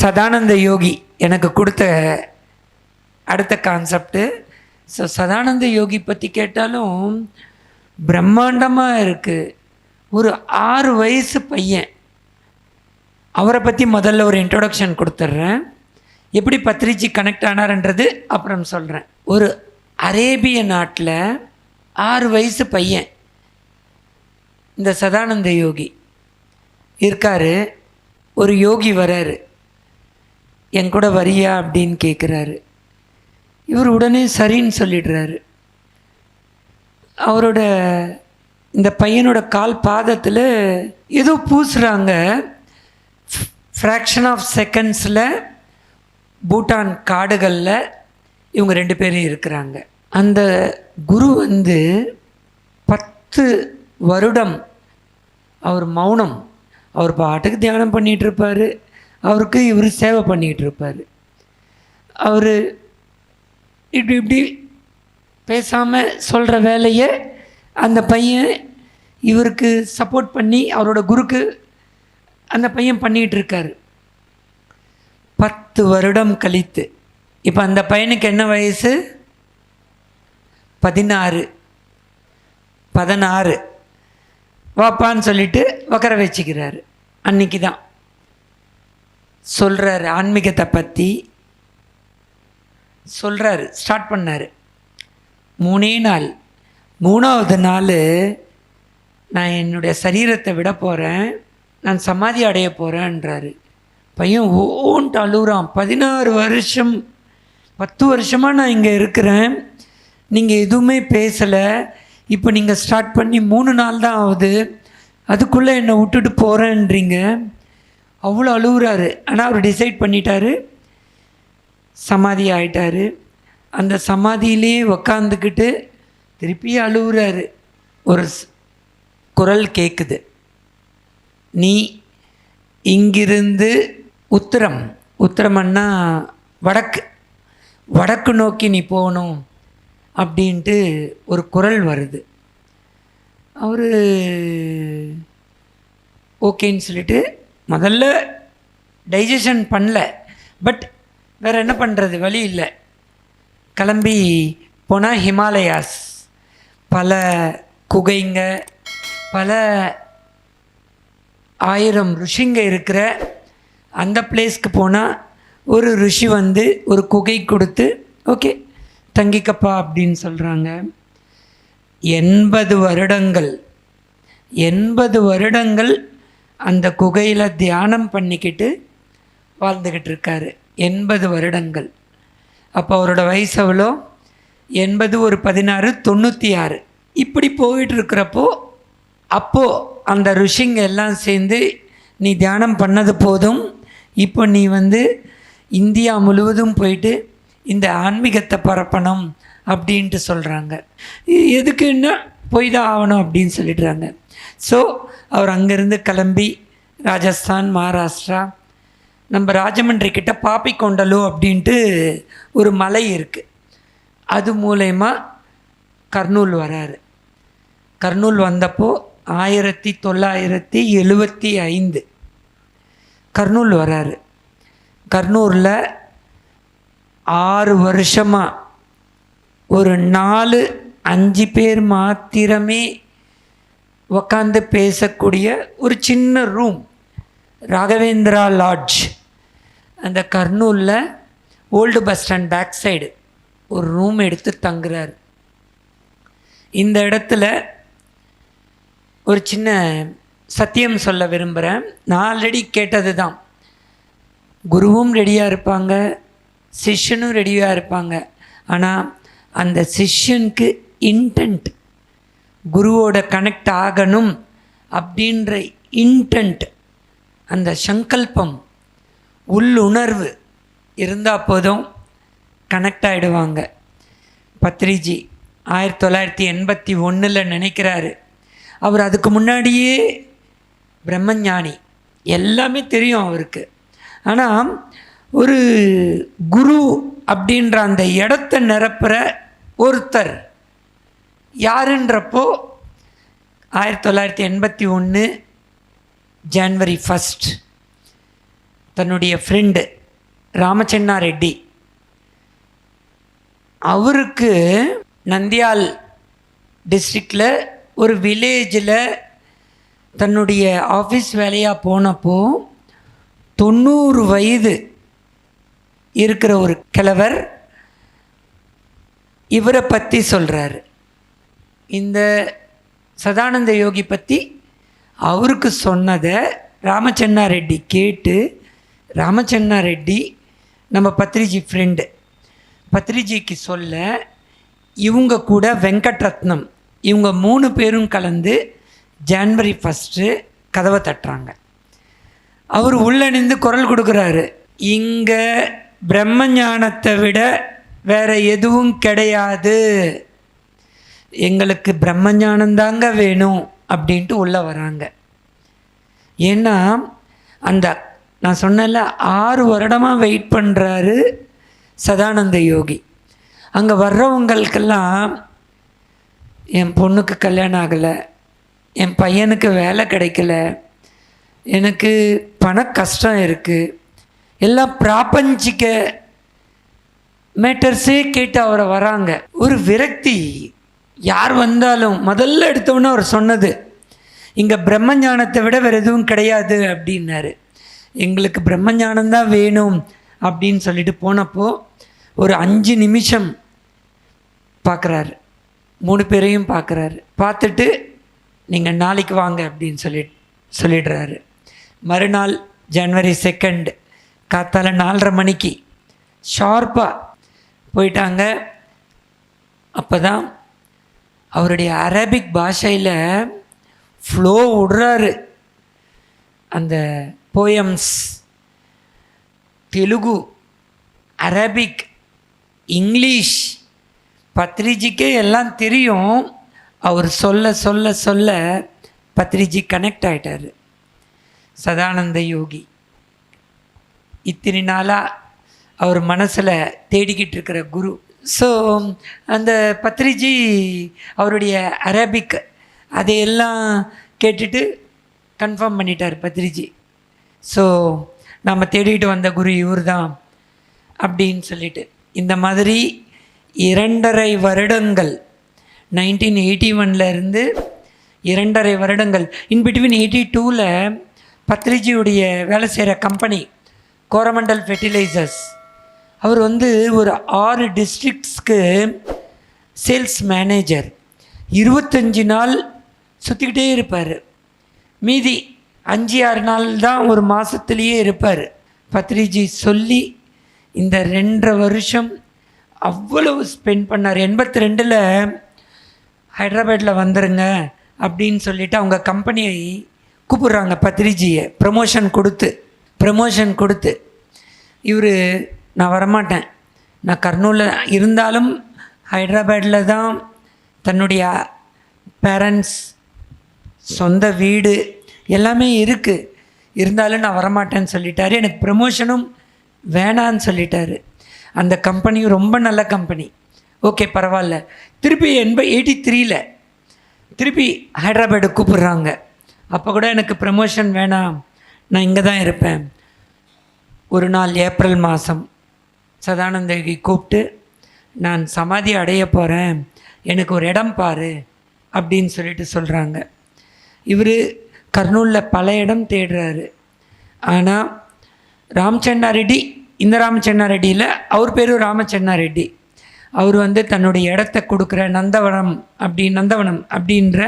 சதானந்த யோகி எனக்கு கொடுத்த அடுத்த கான்செப்டு ஸோ சதானந்த யோகி பற்றி கேட்டாலும் பிரம்மாண்டமாக இருக்குது ஒரு ஆறு வயசு பையன். அவரை பற்றி முதல்ல ஒரு இன்ட்ரொடக்ஷன் கொடுத்துட்றேன். எப்படி பத்ரிஜி கனெக்ட் ஆனார்ன்றது அப்புறம் சொல்கிறேன் ஒரு அரேபிய நாட்டில் ஆறு வயசு பையன். இந்த சதானந்த யோகி. இருக்காரு. ஒரு யோகி வராரு. என் கூட வரியா? அப்படின்னு கேட்குறாரு இவர் உடனே சரின்னு சொல்லிடுறாரு. அவரோட இந்த பையனோட கால் பாதத்தில் ஏதோ பூசுகிறாங்க ஃப்ராக்ஷன் ஆஃப் செகண்ட்ஸில் பூட்டான் காடுகளில் இவங்க ரெண்டு பேரும் இருக்கிறாங்க. அந்த குரு வந்து பத்து வருடம் அவர் மௌனம் அவர் பாட்டுக்கு தியானம் பண்ணிகிட்டு இருப்பார் அவருக்கு இவர் சேவை பண்ணிக்கிட்டு இருப்பார் அவர் இப்படி இப்படி பேசாமல் சொல்கிற வேலையை அந்த பையன் இவருக்கு சப்போர்ட் பண்ணி அவரோட குருக்கு அந்த பையன் பண்ணிகிட்டு இருக்காரு பத்து வருடம் கழித்து. இப்போ அந்த பையனுக்கு என்ன வயசு? பதினாறு. பதினாறு. வாப்பான்னு சொல்லிட்டு உக்கர வச்சுக்கிறாரு. அன்னைக்கு தான் சொல்கிறாரு ஆன்மீகத்தை பற்றி சொல்கிறாரு ஸ்டார்ட் பண்ணார். மூணே நாள். மூணாவது நாள் நான் என்னுடைய சரீரத்தை விட போகிறேன் நான் சமாதி அடைய போகிறேன்றாரு பையன் ஓன்ட்டு அழுகுறான் பதினாறு வருஷம் பத்து வருஷமாக நான் இங்கே இருக்கிறேன். நீங்கள் எதுவுமே பேசலை. இப்போ நீங்கள் ஸ்டார்ட் பண்ணி மூணு நாள் தான் ஆகுது. அதுக்குள்ளே என்னை விட்டுட்டு போகிறேன்றீங்க அவ்வளோ அழுகுறாரு ஆனால் அவர் டிசைட் பண்ணிட்டாரு. சமாதி ஆயிட்டாரு. அந்த சமாதியிலே உக்காந்துக்கிட்டு திருப்பி அழுகுறாரு ஒரு குரல் கேட்குது நீ இங்கிருந்து உத்தரம். உத்தரம்னா வடக்கு. வடக்கு நோக்கி நீ போகணும். அப்படின்ட்டு ஒரு குரல் வருது. அவர் ஓகேன்னு சொல்லிட்டு முதல்ல டைஜஷன் பண்ணல. பட் வேறு என்ன பண்ணுறது வழி இல்லை. கிளம்பி போனால் ஹிமாலயாஸ். பல குகைங்க பல ஆயிரம் ருஷிங்க இருக்கிற அந்த பிளேஸ்க்கு போனால் ஒரு ருஷி வந்து ஒரு குகை கொடுத்து ஓகே தங்கிக்கப்பா அப்படின்னு சொல்கிறாங்க எண்பது வருடங்கள். எண்பது வருடங்கள் அந்த குகையில் தியானம் பண்ணிக்கிட்டு வாழ்ந்துக்கிட்டு இருக்காரு. எண்பது வருடங்கள். அப்போ அவரோட வயசு எவ்வளோ? எண்பது ஒரு பதினாறு தொண்ணூற்றி ஆறு இப்படி போயிட்டு இருக்கிறப்போ அப்போது அந்த ருஷிங்க எல்லாம் சேர்ந்து நீ தியானம் பண்ணது போதும். இப்போ நீ வந்து இந்தியா முழுவதும் போயிட்டு இந்த ஆன்மீகத்தை பரப்பணும். அப்படின்ட்டு சொல்கிறாங்க எதுக்குன்னா போய் தான் ஆகணும் அப்படின்னு சொல்லிடுறாங்க. ஸோ அவர் அங்கேருந்து கிளம்பி ராஜஸ்தான் மகாராஷ்டிரா நம்ம ராஜமன்றி கிட்ட பாப்பிக்கொண்டலு அப்படின்ட்டு ஒரு மலை இருக்குது அது மூலயமா கர்னூல் வராரு. கர்னூல் வந்தப்போ ஆயிரத்தி தொள்ளாயிரத்தி எழுபத்தி ஐந்து கர்னூல் வராரு. கர்னூரில் ஆறு வருஷமாக ஒரு நாலு அஞ்சு பேர் மாத்திரமே உக்காந்து பேசக்கூடிய ஒரு சின்ன ரூம் ராகவேந்திரா லாட்ஜ் அந்த கர்னூலில் old bus stand back side ஒரு ரூம் எடுத்து தங்குறார். இந்த இடத்துல ஒரு சின்ன சத்தியம் சொல்ல விரும்புகிறேன் நான் ஆல்ரெடி கேட்டது தான் குருவும் ரெடியாக இருப்பாங்க சிஷ்யனும் ரெடியாக இருப்பாங்க. ஆனால் அந்த சிஷ்யனுக்கு இன்டென்ட் குருவோட கனெக்ட் ஆகணும் அப்படின்ற இன்டென்ட் அந்த சங்கல்பம் உள்ளுணர்வு இருந்தால் போதும் கனெக்ட் ஆகிடுவாங்க பத்ரிஜி ஆயிரத்தி தொள்ளாயிரத்தி எண்பத்தி ஒன்றில் நினைக்கிறாரு. அவர் அதுக்கு முன்னாடியே பிரம்மஞானி எல்லாமே தெரியும் அவருக்கு. ஆனால் ஒரு குரு அப்படின்ற அந்த இடத்த நிரப்புற ஒருத்தர் யாருன்றப்போ ஆயிரத்தி தொள்ளாயிரத்தி எண்பத்தி ஒன்று ஜான்வரி ஃபஸ்ட் தன்னுடைய ஃப்ரெண்டு ராமச்சன்னா ரெட்டி அவருக்கு நந்தியால் டிஸ்ட்ரிக்டில் ஒரு வில்லேஜில் தன்னுடைய ஆஃபீஸ் வேலையாக போனப்போ தொண்ணூறு வயது இருக்கிற ஒரு கிழவர் இவரை பற்றி சொல்கிறாரு இந்த சதானந்த யோகி பற்றி அவருக்கு சொன்னதை ராமச்சன்னா ரெட்டி கேட்டு ராமச்சன்னா ரெட்டி நம்ம பத்ரிஜி ஃப்ரெண்டு பத்ரிஜிக்கு சொல்ல இவங்க கூட வெங்கட்ரத்னம் இவங்க மூணு பேரும் கலந்து ஜான்வரி ஃபஸ்ட்டு கதவை தட்டுறாங்க. அவர் உள்ளணிந்து குரல் கொடுக்குறாரு. இங்கே பிரம்ம ஞானத்தை விட வேற எதுவும் கிடையாது. எங்களுக்கு பிரம்மஞானந்தாங்க வேணும் அப்படின்ட்டு உள்ளே வராங்க. ஏன்னா அந்த நான் சொன்னல ஆறு வருடமாக வெயிட் பண்ணுறாரு சதானந்த யோகி. அங்கே வர்றவங்களுக்கெல்லாம் என் பொண்ணுக்கு கல்யாணம் ஆகலை என் பையனுக்கு வேலை கிடைக்கல எனக்கு பண கஷ்டம் இருக்குது எல்லாம் பிராபஞ்சிக்க மேட்டர்ஸே கேட்டு அவரை வராங்க. ஒரு விரக்தி. யார் வந்தாலும் முதல்ல எடுத்தவொன்னே அவர் சொன்னது இங்கே பிரம்மஞானத்தை விட வேறு எதுவும் கிடையாது அப்படின்னாரு. எங்களுக்கு பிரம்மஞானம்தான் வேணும் அப்படின்னு சொல்லிட்டு போனப்போ ஒரு அஞ்சு நிமிஷம் பார்க்குறாரு மூணு பேரையும் பார்க்குறாரு பார்த்துட்டு நீங்கள் நாளைக்கு வாங்க அப்படின்னு சொல்லி சொல்லிடுறாரு. மறுநாள் ஜனவரி செகண்ட் காத்தால நாலரை மணிக்கு ஷார்ப்பாக போயிட்டாங்க. அப்போ தான் அவருடைய அரபிக் பாஷையில் ஃப்ளோ விடுறாரு. அந்த போயம்ஸ் தெலுங்கு அரபிக் இங்கிலீஷ் பத்ரிஜிக்கே எல்லாம் தெரியும். அவர் சொல்ல சொல்ல சொல்ல பத்ரிஜி கனெக்ட் ஆகிட்டார் சதானந்த யோகி. இத்தனை நாளாக அவர் மனசில் தேடிக்கிட்டு இருக்கிற குரு. ஸோ அந்த பத்ரிஜி அவருடைய அரபிக் அதையெல்லாம் கேட்டுட்டு கன்ஃபார்ம் பண்ணிட்டார் பத்ரிஜி. ஸோ நாம் தேடிட்டு வந்த குரு இவர் தான் அப்படின்னு சொல்லிட்டு. இந்த மாதிரி இரண்டரை வருடங்கள் நைன்டீன் எயிட்டி இருந்து இரண்டரை வருடங்கள் இன் பிட்வீன் எயிட்டி டூவில் பத்ரிஜியுடைய வேலை செய்கிற கம்பெனி கோரமண்டல் ஃபெர்டிலைசர்ஸ் அவர் வந்து ஒரு ஆறு டிஸ்ட்ரிக்ட்ஸ்க்கு சேல்ஸ் மேனேஜர் இருபத்தஞ்சி நாள் சுற்றிக்கிட்டே இருப்பார். மீதி அஞ்சு ஆறு நாள் தான் ஒரு மாதத்துலேயே இருப்பார். பத்ரிஜி சொல்லி இந்த ரெண்டரை வருஷம் அவ்வளவு ஸ்பெண்ட் பண்ணார். எண்பத்தி ரெண்டில் ஹைதராபாத்தில் வந்துருங்க அப்படின்னு சொல்லிவிட்டு அவங்க கம்பெனியை கூப்பிட்றாங்க பத்ரிஜியை. ப்ரமோஷன் கொடுத்து ப்ரமோஷன் கொடுத்து. இவர் நான் வரமாட்டேன். நான் கர்னூலில் இருந்தாலும் ஹைதராபாடில் தான் தன்னுடைய பேரண்ட்ஸ் சொந்த வீடு எல்லாமே இருக்குது இருந்தாலும் நான் வரமாட்டேன்னு சொல்லிட்டாரு. எனக்கு ப்ரமோஷனும் வேணான்னு சொல்லிட்டாரு. அந்த கம்பெனியும் ரொம்ப நல்ல கம்பெனி ஓகே பரவாயில்ல. திருப்பி எண்ப எயிட்டி த்ரீல திருப்பி ஹைதராபாடு கூப்பிடுறாங்க. அப்போ கூட எனக்கு ப்ரமோஷன் வேணாம். நான் இங்கே தான் இருப்பேன். ஒரு நாள் ஏப்ரல் மாதம் சதானந்தகி கூப்பிட்டு நான் சமாதி அடைய போகிறேன் எனக்கு ஒரு இடம் பாரு அப்படின்னு சொல்லிட்டு சொல்கிறாங்க இவர் கர்னூலில் பல இடம் தேடுறாரு. ஆனால் ராமச்சண்ணா ரெட்டி இந்த ராமச்சண்ணா ரெட்டியில் அவர் பேரும் ராமச்சண்ணா ரெட்டி அவர் வந்து தன்னுடைய இடத்த கொடுக்குற நந்தவனம் அப்படி நந்தவனம் அப்படின்ற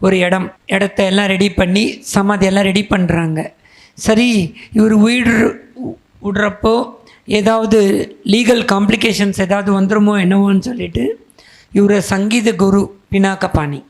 ஒரு இடம். இடத்த எல்லாம் ரெடி பண்ணி சமாதியெல்லாம் ரெடி பண்ணுறாங்க சரி இவர் உயிர் விடுறப்போ ஏதாவது லீகல் காம்ப்ளிகேஷன்ஸ் ஏதாவது வந்துருமோ என்னவோன்னு சொல்லிட்டு இவரை சங்கீத குரு பினாக்கபாணி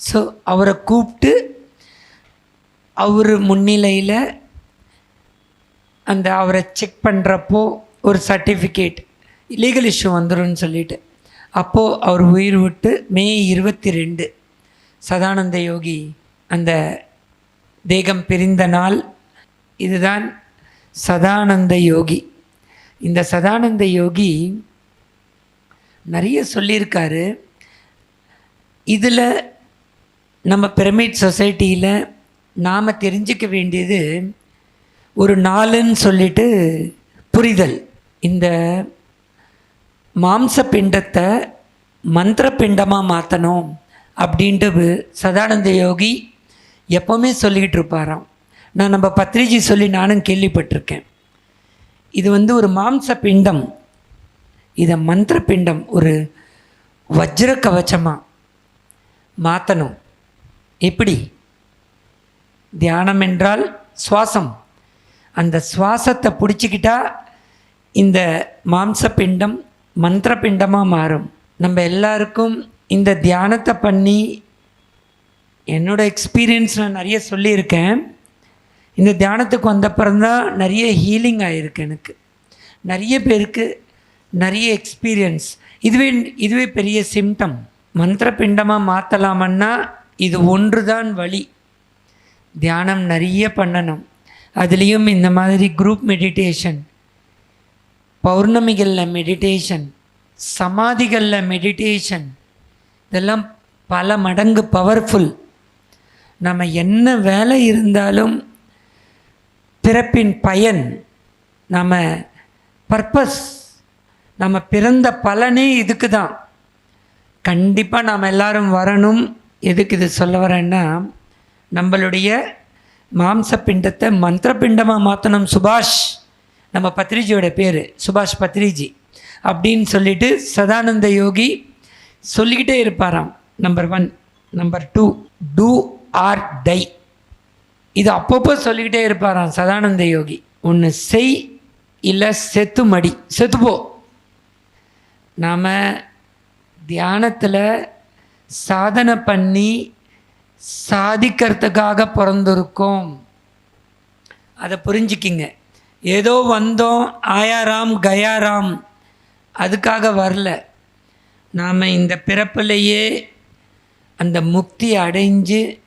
ஸோ அவரை கூப்பிட்டு அவர் முன்னிலையில் அந்த அவரை செக் பண்ணுறப்போ ஒரு சர்டிஃபிகேட் லீகல் இஷ்யூ வந்துடும் சொல்லிட்டு. அப்போது அவர் உயிர் விட்டு மே இருபத்தி ரெண்டு சதானந்த யோகி அந்த தேகம் பிரிந்த நாள். இதுதான் சதானந்த யோகி. இந்த சதானந்த யோகி நிறைய சொல்லியிருக்காரு. இதில் நம்ம பிரமிட் சொசைட்டியில் நாம் தெரிஞ்சுக்க வேண்டியது ஒரு நாளுன்னு சொல்லிட்டு புரிதல். இந்த மாம்ச பிண்டத்தை மந்திர பிண்டமாக மாற்றணும் அப்படின்ட்டு சதானந்த யோகி எப்போவுமே சொல்லிக்கிட்டு இருப்பாராம். நான் நம்ம பத்ரிஜி சொல்லி நானும் கேள்விப்பட்டிருக்கேன். இது வந்து ஒரு மாம்ச பிண்டம் இதை மந்திர பிண்டம் ஒரு வஜ்ர கவச்சமாக மாற்றணும் எப்படி? தியானம் என்றால் சுவாசம். அந்த சுவாசத்தை பிடிச்சிக்கிட்டா இந்த மாம்ச பிண்டம் மந்திர பிண்டமாக மாறும். நம்ம எல்லாருக்கும் இந்த தியானத்தை பண்ணி என்னோட எக்ஸ்பீரியன்ஸ் நான் நிறைய சொல்லியிருக்கேன். இந்த தியானத்துக்கு வந்தப்புறம் தான் நிறைய ஹீலிங் ஆகிருக்கு எனக்கு. நிறைய பேருக்கு நிறைய எக்ஸ்பீரியன்ஸ் இதுவே இதுவே பெரிய சிம்டம் மந்திர பிண்டமாக மாற்றலாமன்னா இது ஒன்று தான் வழி. தியானம் நிறைய பண்ணணும். அதுலேயும் இந்த மாதிரி குரூப் மெடிடேஷன் பௌர்ணமிகளில் மெடிடேஷன் சமாதிகளில் மெடிடேஷன் இதெல்லாம் பல மடங்கு பவர்ஃபுல் நம்ம என்ன வேலை இருந்தாலும் பிறப்பின் பயன் நம்ம பர்பஸ் நம்ம பிறந்த பலனே இதுக்கு தான் கண்டிப்பாக நாம் எல்லாரும் வரணும். எதுக்கு இது சொல்ல வரேன்னா நம்மளுடைய மாம்ச பிண்டத்தை மந்திர பிண்டமாக மாற்றணும் சுபாஷ். நம்ம பத்ரிஜியோட பேர் சுபாஷ் பத்ரிஜி. அப்படின்னு சொல்லிட்டு சதானந்த யோகி சொல்லிக்கிட்டே இருப்பாராம். Number one number two do or die இது அப்பப்போ சொல்லிக்கிட்டே இருப்பாராம் சதானந்த யோகி. ஒன்று செய் இல்லை செத்து மடி. செத்துப்போ நாம் தியானத்தில் சாதனை பண்ணி சாதிக்கிறதுக்காக பிறந்திருக்கோம். அதை புரிஞ்சுக்கிங்க. ஏதோ வந்தோம் ஆயாராம் கயாராம் அதுக்காக வரல. நாம் இந்த பிறப்பிலேயே அந்த முக்தி அடைஞ்சு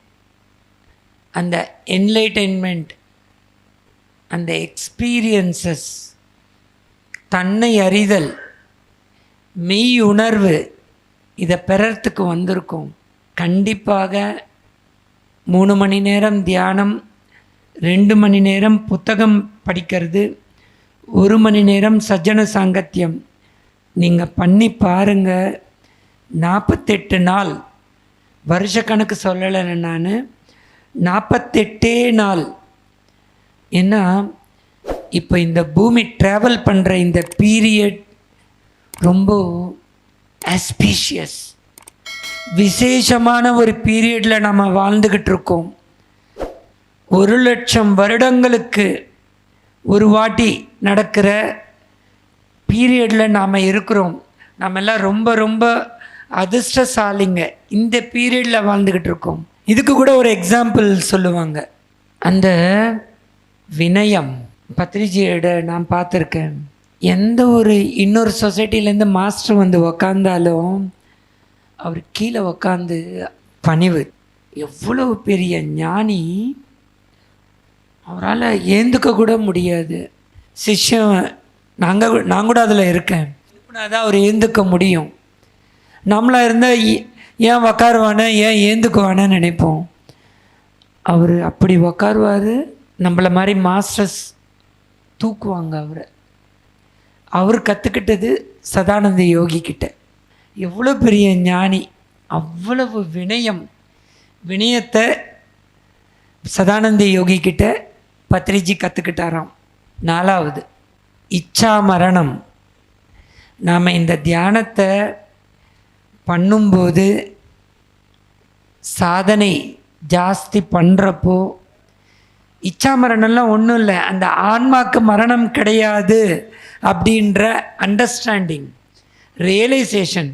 அந்த என்லைட்டைன்மெண்ட் அந்த எக்ஸ்பீரியன்சஸ் தன்னை அறிதல் மெய் உணர்வு இதை பெறறதுக்கு வந்திருக்கோம். கண்டிப்பாக மூணு மணி நேரம் தியானம் ரெண்டு மணி நேரம் புத்தகம் படிக்கிறது ஒரு மணி நேரம் சஜ்ஜன சாங்கத்தியம். நீங்கள் பண்ணி பாருங்கள் நாற்பத்தெட்டு நாள் வருஷக்கணக்கு சொல்லலை நான் நாற்பத்தெட்டே நாள். ஏன்னா இப்போ இந்த பூமி ட்ராவல் பண்ணுற இந்த பீரியட் ரொம்ப ஆஸ்பீஷியஸ் விசேஷமான ஒரு பீரியடில் நம்ம வாழ்ந்துக்கிட்டு இருக்கோம். ஒரு லட்சம் வருடங்களுக்கு ஒரு வாட்டி நடக்கிற பீரியடில் நாம் இருக்கிறோம். நம்ம எல்லாம் ரொம்ப ரொம்ப அதிர்ஷ்டசாலிங்க. இந்த பீரியடில் வாழ்ந்துக்கிட்டு இருக்கோம். இதுக்கு கூட ஒரு எக்ஸாம்பிள் சொல்லுவாங்க. அந்த வினயம் பத்ரிஜியோட நான் பார்த்துருக்கேன். எந்த ஒரு இன்னொரு சொசைட்டிலேருந்து மாஸ்டர் வந்து உக்காந்தாலும் அவர் கீழே உக்காந்து பணிவு. எவ்வளவு பெரிய ஞானி. அவரால் ஏந்துக்க கூட முடியாது. சிஷ்யம் நாங்கள் நான் கூட அதில் இருக்கேன். தான் அவர் ஏந்துக்க முடியும்? நம்மளாக இருந்தால் ஏன் உக்காருவானே? ஏன் ஏந்துக்குவானே நினைப்போம். அவர் அப்படி உக்காருவார். நம்மளை மாதிரி மாஸ்டர்ஸ் தூக்குவாங்க அவரை. அவர் கற்றுக்கிட்டது சதானந்த யோகிக்கிட்ட எவ்வளோ பெரிய ஞானி. அவ்வளவு வினயம். வினயத்தை சதானந்த யோகிக்கிட்ட பத்ரிஜி கற்றுக்கிட்டாராம் நாலாவது இச்சா மரணம். நாம் இந்த தியானத்தை பண்ணும்போது சாதனை ஜாஸ்தி பண்ணுறப்போ இச்சா மரணம்லாம் ஒன்றும் இல்லை. அந்த ஆன்மாக்கு மரணம் கிடையாது அப்படின்ற அண்டர்ஸ்டாண்டிங் ரியலைசேஷன்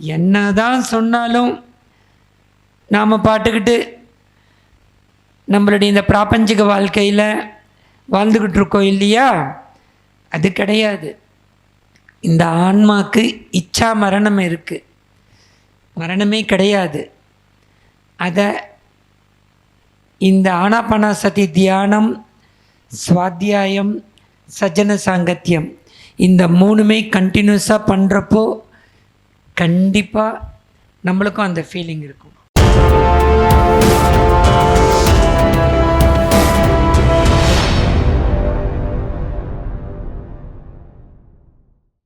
என்ன தான் சொன்னாலும் நாம் பாட்டுக்கிட்டு நம்மளுடைய இந்த பிராபஞ்சிக வாழ்க்கையில் வாழ்ந்துக்கிட்டு இருக்கோம் இல்லையா? அது கிடையாது. இந்த ஆன்மாக்கு இச்சா மரணம் இருக்குது மரணமே கிடையாது. அதை இந்த ஆனாபானாசதி தியானம் சுவாத்தியாயம் சஜன சாங்கத்தியம் இந்த மூணுமே கண்டினியூஸாக பண்ணுறப்போ கண்டிப்பாக நம்மளுக்கும் அந்த ஃபீலிங் இருக்கும்.